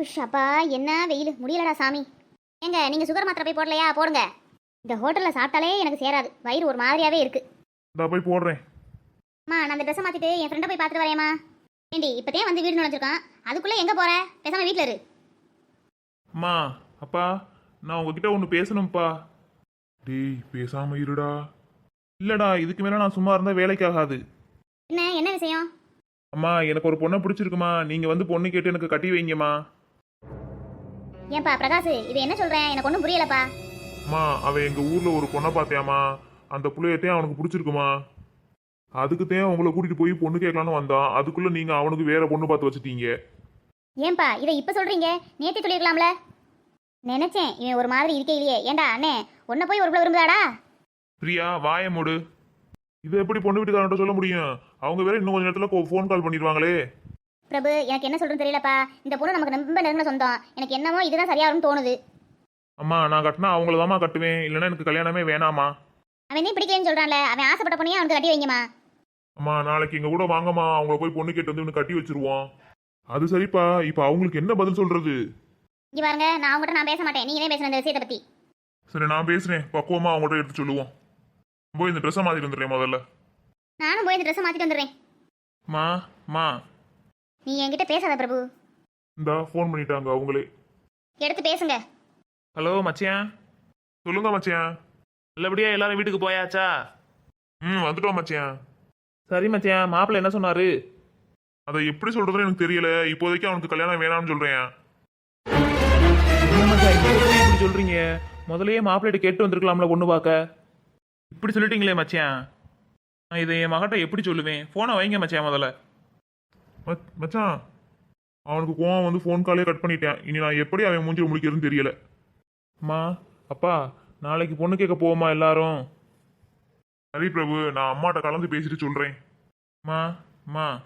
உஷ், அப்பா என்ன வெயில்? முடியலடா சாமி. ஏங்க நீங்க சுகர் மாத்திரை போய் போடலையா? போடுங்க. இந்த ஹோட்டல்ல சாப்பிட்டாலே எனக்கு சேராது. வயிறு ஒரு மாதிரியாவே இருக்கு. இந்தா போய் போடுறேன். அம்மா நான் அந்த ட்ரெஸ்ஸை மாத்திட்டு என் ஃப்ரெண்டை போய் பார்த்துட்டு வரேம்மா. ஏண்டி இப்போதே வந்து வீடு நுழைஞ்சிருக்கான். அதுக்குள்ள எங்க போற? பேசாம வீட்ல இரு. அம்மா அப்பா நான் உங்ககிட்ட ஒன்று பேசணும்ப்பா. டேய் பேசாம இருடா. இல்லடா இதுக்கு மேல நான் சும்மா இருந்தா வேலைக்கு ஆகாது. என்ன என்ன விஷயம்? அம்மா எனக்கு ஒரு பொண்ணை பிடிச்சிருக்குமா? நீங்க வந்து பொண்ணு கேட்டு எனக்கு கட்டி வைங்கம்மா. ஏன்பா பிரகாஷ் இது என்ன சொல்றேன் எனக்கு ஒன்றும் புரியலப்பா. அம்மா அவன் எங்க ஊர்ல ஒரு பொண்ணை பார்த்தியாம்மா? அந்த புள்ளையத்தையும் அவனுக்கு பிடிச்சிருக்குமா? அதுக்குத்தான் உங்களை கூட்டிட்டு போய் பொண்ணு கேட்கலான்னு வந்தான் அதுக்குள்ள நீங்க அவனுக்கு வேற பொண்ணு பார்த்து வச்சுட்டீங்க. ஏன்பா இதை இப்போ சொல்றீங்க? நேத்தி சொல்லிருக்கலாம்ல நினைச்சேன் இவன் ஒரு மாதிரி இருக்கே இல்லையே ஏண்டா அண்ணே உன்னை போய் ஒரு பிள்ளை விரும்புதாடா பிரியா வாய மூடு. இதை எப்படி பொண்ணு வீட்டுக்காரன்ட்ட சொல்ல முடியும்? அவங்க வேற இன்னும் கொஞ்ச நேரத்துல ஃபோன் கால் பண்ணிடுவாங்களே. பிரபு எனக்கு என்ன சொல்றேன்னு தெரியலப்பா. இந்த பொண்ணு நமக்கு ரொம்ப நெருங்கின சொந்தம். எனக்கு என்னமோ இதுதான் சரியா வரும்னு தோணுது. அம்மா நான் கட்டினா அவங்கள தாம்மா கட்டுவேன். இல்லைன்னா எனக்கு கல்யாணமே வேணாமா அவன் நீ பிடிக்கலன்னு சொல்றான்ல. அவன் ஆசைப்பட்ட பொண்ணையே அவனுக்கு கட்டி வைங்கம்மா. அம்மா நாளைக்கு எங்க கூட வாங்கம்மா. அவங்கள போய் பொண்ணு கேட்டு வந்து இவனுக்கு கட்டி வச்சிருவோம். அது சரிப்பா. இப்போ அவங்களுக்கு என்ன பதில் சொல்றது? இங்க பாருங்க நான் அவங்ககிட்ட நான் பேச மாட்டேன். நீங்க தான் பேசுன இந்த விஷயத்தை பத்தி. சரி நான் பேசுறேன். பக்குவமா அவங்கள்ட்ட எடுத்து சொல்லுவோம். போய் இந்த ட்ரெஸ்ஸை மாத்திட்டு வந்துடுறேன் முதல்ல. நானும் போய் இந்த ட்ரெஸ் மாத்திட்டு வந்துடுறேன். மா மா. நீ என்கிட்ட பேசாத பிரபு. இந்தா ஃபோன் பண்ணிட்டாங்க அவங்களே. எடுத்து பேசுங்க. ஹலோ மச்சியான் சொல்லுங்க மச்சியான் நல்லபடியா எல்லாரும் வீட்டுக்கு போயாச்சா? ம் வந்துட்டோம் மச்சியான் சரி மச்சியான் மாப்பிள்ளை என்ன சொன்னாரு? அதை எப்படி சொல்றதுன்னு எனக்கு தெரியல. இப்போதைக்கு அவனுக்கு கல்யாணம் வேணாம்னு சொல்றேன். என்ன மச்சான் இப்படி எப்படி இப்படி சொல்றீங்க? முதல்லயே மாப்பிள்ளைகிட்ட கேட்டு வந்திருக்கலாம்ல பொண்ணு பார்க்க. இப்படி சொல்லிட்டீங்களே மச்சியான் நான் இதை என் மகட்ட எப்படி சொல்லுவேன்? ஃபோனை வைங்க மச்சியான் முதல்ல. மச்- மச்சான் அவனுக்கு கோவம் வந்து ஃபோன் காலே கட் பண்ணிட்டேன். இனி நான் எப்படி அவன் மூஞ்சி முடிக்கிறதுன்னு தெரியல. அம்மா அப்பா நாளைக்கு பொண்ணு கேட்க போவோமா எல்லாரும்? சரி பிரபு நான் அம்மாட்ட கலந்து பேசிட்டு சொல்றேன். மா மா.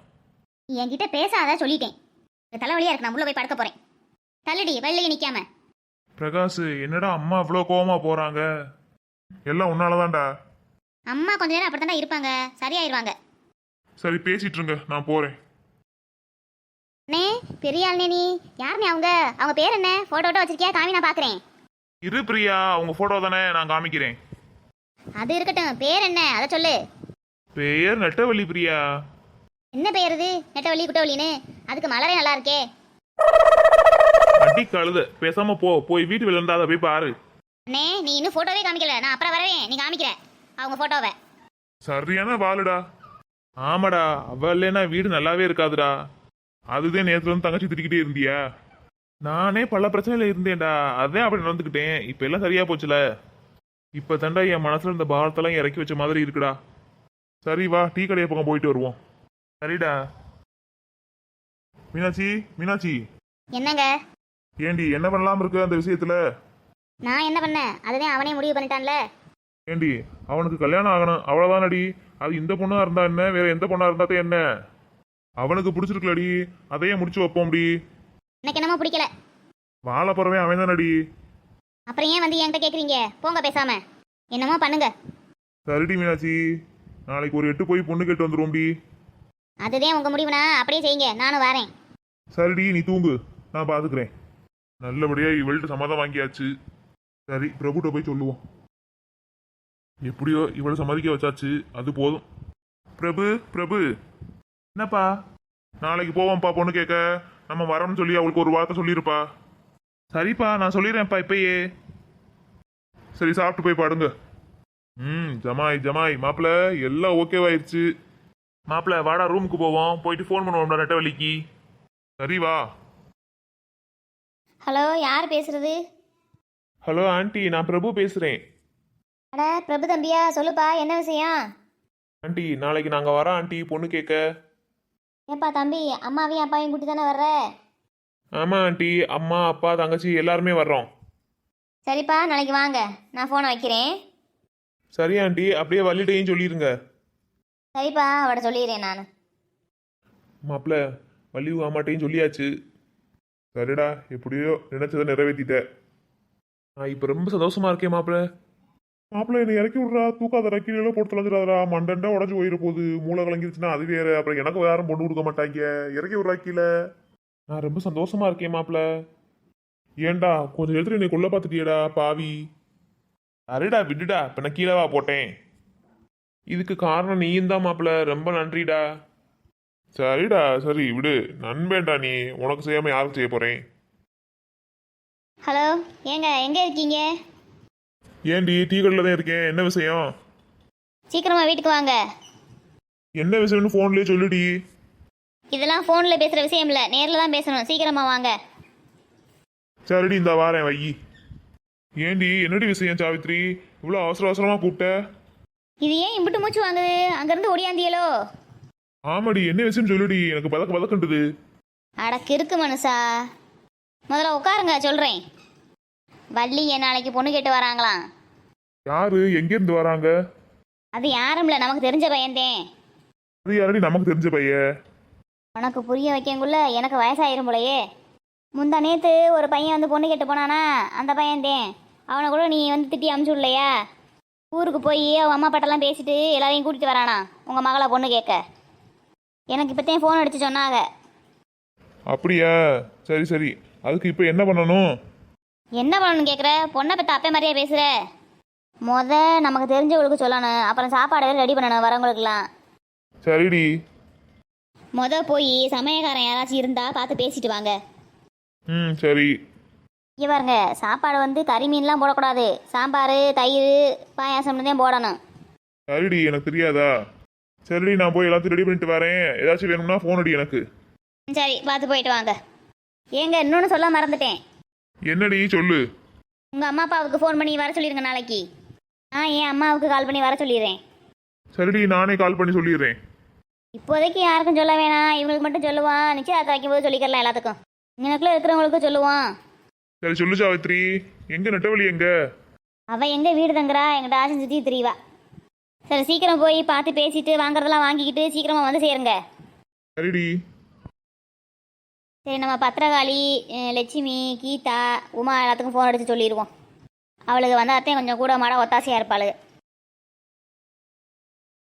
நீ என்கிட்ட பேசாத சொல்லிட்டேன். இந்த தலைவலியா இருக்கு நான் உள்ள போய் படுக்க போறேன். தள்ளுடி வெளியே நிக்காம. பிரகாஷ் என்னடா அம்மா இவ்வளோ கோவமா போறாங்க? எல்லாம் உன்னாலதான்டா. அம்மா கொஞ்ச நேரம் அப்படித்தாண்டா இருப்பாங்க சரியாயிருவாங்க. சரி பேசிட்டு இருங்க நான் போறேன். அண்ணே பெரிய ஆள்னே நீ. யாருண்ணே அவங்க? அவங்க பேர் என்ன? போட்டோ போட்டோ வச்சிருக்கியா? காமி நான் பாக்குறேன். இரு பிரியா உங்க போட்டோ தானே நான் காமிக்கிறேன். அது இருக்கட்டும். பேர் என்ன? அதை சொல்லு. பேர் நெட்டவள்ளி பிரியா. என்ன பேர் இது? நெட்டவள்ளி குட்டவள்ளின்னு? அதுக்கு மலரே நல்லா இருக்கே. அடி கழுத. பேசாம போ. போய் வீட்டு விழுந்தா அதை போய் பாரு. அண்ணே நீ இன்னும் போட்டோவே காமிக்கல. நான் அப்புறம் வரவேன் நீ காமிக்கிற. அவங்க போட்டோவை சரியான வாளுடா. ஆமாடா. அவ இல்லைன்னா வீடு நல்லாவே இருக்காதுடா. அதுதான் நேத்துல இருந்து தங்கச்சி திட்டிக்கிட்டே இருந்தியா? நானே பல பிரச்சனையில இருந்தேன்டா. அதான் அப்படி நடந்துக்கிட்டேன். இப்ப எல்லாம் சரியா போச்சுல? இப்ப தண்டா என் மனசுல இருந்த பாரத்தெல்லாம் இறக்கி வச்ச மாதிரி இருக்குடா. சரி வா டீ கடையை பக்கம் போயிட்டு வருவோம். சரிடா. மீனாட்சி மீனாட்சி. என்னங்க? ஏண்டி என்ன பண்ணலாம் இருக்கு அந்த விஷயத்துல? நான் என்ன பண்ணேன்? அதுதான் அவனே முடிவு பண்ணிட்டான்ல? ஏண்டி அவனுக்கு கல்யாணம் ஆகணும். அவ்வளவுதானடி. அது இந்த பொண்ணா இருந்தா என்ன? வேற எந்த பொண்ணா இருந்தா என்ன? அவனுக்கு பிடிச்சிருக்கலடி. அதையே முடிச்சு வைப்போம்டி. எனக்கு என்னமோ பிடிக்கல. வாழ போறவே அவன் தானடி அப்புறம் ஏன் வந்து என்கிட்ட கேக்குறீங்க? போங்க பேசாம. என்னமோ பண்ணுங்க. சரிடி மீனாட்சி. நாளைக்கு ஒரு எட்டு போய் பொண்ணு கேட்டு வந்துருவோம்டி. அதுதான் உங்க முடிவுனா அப்படியே செய்யுங்க. நானும் வரேன். சரிடி நீ தூங்கு. நான் பாத்துக்கிறேன். நல்லபடியா இவள்கிட்ட சம்மதம் வாங்கியாச்சு. சரி பிரபுட்ட போய் சொல்லுவோம். எப்படியோ இவளை சம்மதிக்க வச்சாச்சு. அது போதும். பிரபு பிரபு. என்னப்பா? நாளைக்கு போவோம்ப்பா பொண்ணு கேட்க நம்ம வரோம்னு சொல்லி அவளுக்கு ஒரு வார்த்தை சொல்லியிருப்பா சரிப்பா நான் சொல்லிடுறேன்ப்பா இப்பயே. சரி சாப்பிட்டு போய் பாடுங்க. ம் ஜமாய் ஜமாய். மாப்பிள்ள எல்லாம் ஓகேவாயிருச்சு மாப்பிள்ளை வாடா ரூமுக்கு போவோம். போயிட்டு ஃபோன் பண்ணுவோம்டா நெட்டவழிக்கு சரி வா. ஹலோ யார் பேசுறது? ஹலோ ஆண்டி நான் பிரபு பேசுறேன். அட பிரபு தம்பியா சொல்லுப்பா என்ன விஷயம்? ஆண்டி நாளைக்கு நாங்க வரோம் ஆண்டி பொண்ணு கேட்க ஏப்பா தம்பி அம்மாவையும் அப்பாவையும் கூட்டி தானே வர்ற? ஆமா ஆண்டி அம்மா அப்பா தங்கச்சி எல்லாருமே வர்றோம். சரிப்பா நாளைக்கு வாங்க. நான் ஃபோனை வைக்கிறேன். சரி ஆண்டி அப்படியே வள்ளிட்டையும் சொல்லிருங்க. சரிப்பா அவட சொல்லிடுறேன் நான். மாப்பிள்ள வள்ளிவு அம்மாட்டையும் சொல்லியாச்சு. சரிடா எப்படியோ நினைச்சதை நிறைவேற்றிட்ட நான் இப்போ ரொம்ப சந்தோஷமா இருக்கேன் மாப்பிள்ள. மாப்பிள்ள என்னை இறக்கி விட்றா தூக்காத கீழே போட்டு தொலைஞ்சிடாதடா மண்டண்டா உடஞ்சு போயிட போகுது மூளை கலங்கிருச்சுன்னா அது வேற. அப்புறம் எனக்கு யாரும் பொண்ணு கொடுக்க மாட்டாங்க. இறக்கி விட்றா கீழே. நான் ரொம்ப சந்தோஷமா இருக்கேன் மாப்பிள ஏன்டா கொஞ்சம் எழுத்துட்டு என்னை கொள்ள பார்த்துட்டியடா பாவி. அரேடா விடுடா இப்போ நான் கீழேவா போட்டேன். இதுக்கு காரணம் நீயும் தான் மாப்பிள ரொம்ப நன்றிடா. சரிடா சரி விடு. நண்பேன்டா நீ. உனக்கு செய்யாம யாருக்கு செய்ய போறேன்? ஹலோ ஏங்க எங்கே இருக்கீங்க? ஏன்டி டீ கடையில் தான் இருக்கேன்? என்ன விஷயம்? சீக்கிரமாக வீட்டுக்கு வாங்க. என்ன விஷயம்னு ஃபோன்லயே சொல்லுடி. இதெல்லாம் ஃபோனில் பேசுகிற விஷயம் இல்லை. நேரில் தான் பேசணும். சீக்கிரமாக வாங்க. சரிடி இந்த வாரேன் வை. ஏண்டி என்னடி விஷயம் சாவித்ரி? இவ்வளோ அவசர அவசரமா கூப்பிட்ட. இது ஏன் இம்பிட்டு மூச்சு வாங்குது? அங்கேருந்து ஒடியாந்தியலோ ஆமாடி என்ன விஷயம் சொல்லுடி. எனக்கு பதக்க பதக்கண்டுது அடக்கு இருக்கு மனுஷா. முதல்ல உட்காருங்க சொல்கிறேன் வள்ளிங்க நாளைக்கு பொண்ணு கேட்டு வராங்களாம். யாரு? எங்கேருந்து வராங்க? அது யாரும் இல்லை நமக்கு தெரிஞ்ச பையன்தேன் அது யாரடி? நமக்கு தெரிஞ்ச பைய உனக்கு புரிய வைக்கங்குள்ள எனக்கு வயசாயிரும் போலயே. முந்தா நேத்து ஒரு பையன் வந்து பொண்ணு கேட்டு போனானா? அந்த பையன்தேன் அவனை கூட நீ வந்து திட்டி அமுச்சு விடலையா ஊருக்கு போய் அவன் அம்மா பாட்டெல்லாம் பேசிட்டு எல்லாரையும் கூட்டிட்டு வரானா? உங்கள் மகளை பொண்ணு கேட்க எனக்கு இப்போத்தையும் ஃபோன் அடிச்சு சொன்னாங்க. அப்படியா? சரி சரி. அதுக்கு இப்போ என்ன பண்ணணும்? என்ன பண்ணணும்னு கேட்குற பொண்ணை பற்றி அப்பே மாதிரியே பேசுகிற முத நமக்கு தெரிஞ்சவங்களுக்கு சொல்லணும். அப்புறம் சாப்பாடு ரெடி பண்ணணும் வரவங்களுக்குலாம் சரிடி. முத போய் சமயக்காரன் யாராச்சும் இருந்தா பார்த்து பேசிட்டு வாங்க. ம் சரி. இங்க பாருங்க. சாப்பாடு வந்து கறி மீன்லாம் போடக்கூடாது. சாம்பார் தயிர் பாயாசம்னு தான் போடணும். சரிடி எனக்கு தெரியாதா? சரிடி நான் போய் எல்லாத்தையும் ரெடி பண்ணிட்டு வரேன். ஏதாச்சும் வேணும்னா ஃபோன் அடி எனக்கு. சரி. பார்த்து போயிட்டு வாங்க. ஏங்க இன்னொன்று சொல்ல மறந்துட்டேன். என்னடி சொல்லு. உங்கள் அம்மா அப்பாவுக்கு ஃபோன் பண்ணி வர சொல்லிடுங்க நாளைக்கு. நான் என் அம்மாவுக்கு கால் பண்ணி வர சொல்லிடுறேன். சரிடி நானே கால் பண்ணி சொல்லிடுறேன். இப்போதைக்கு யாருக்கும் சொல்ல வேணாம். இவங்களுக்கு மட்டும் சொல்லுவான் நிச்சயதார்த்தம் வைக்கும்போது சொல்லிக்கலாம் எல்லாத்துக்கும். எனக்குள்ள இருக்கிறவங்களுக்கும் சொல்லுவான். சரி சொல்லு சாவித்ரி. எங்க நெட்டவழி எங்க? அவள் எங்கே வீடு தங்குறா? எங்கிட்ட ஆசை சுற்றி திரிவா. சரி சீக்கிரம் போய் பார்த்து பேசிட்டு வாங்குறதெல்லாம் வாங்கிக்கிட்டு சீக்கிரமாக வந்து சேருங்க. சரிடி. சரி நம்ம பத்திரகாளி லட்சுமி கீதா உமா எல்லாத்துக்கும் ஃபோன் அடித்து சொல்லிடுவோம் அவளுக்கு வந்தாத்தே கொஞ்சம் கூட மாட ஒத்தாசையாக இருப்பாள்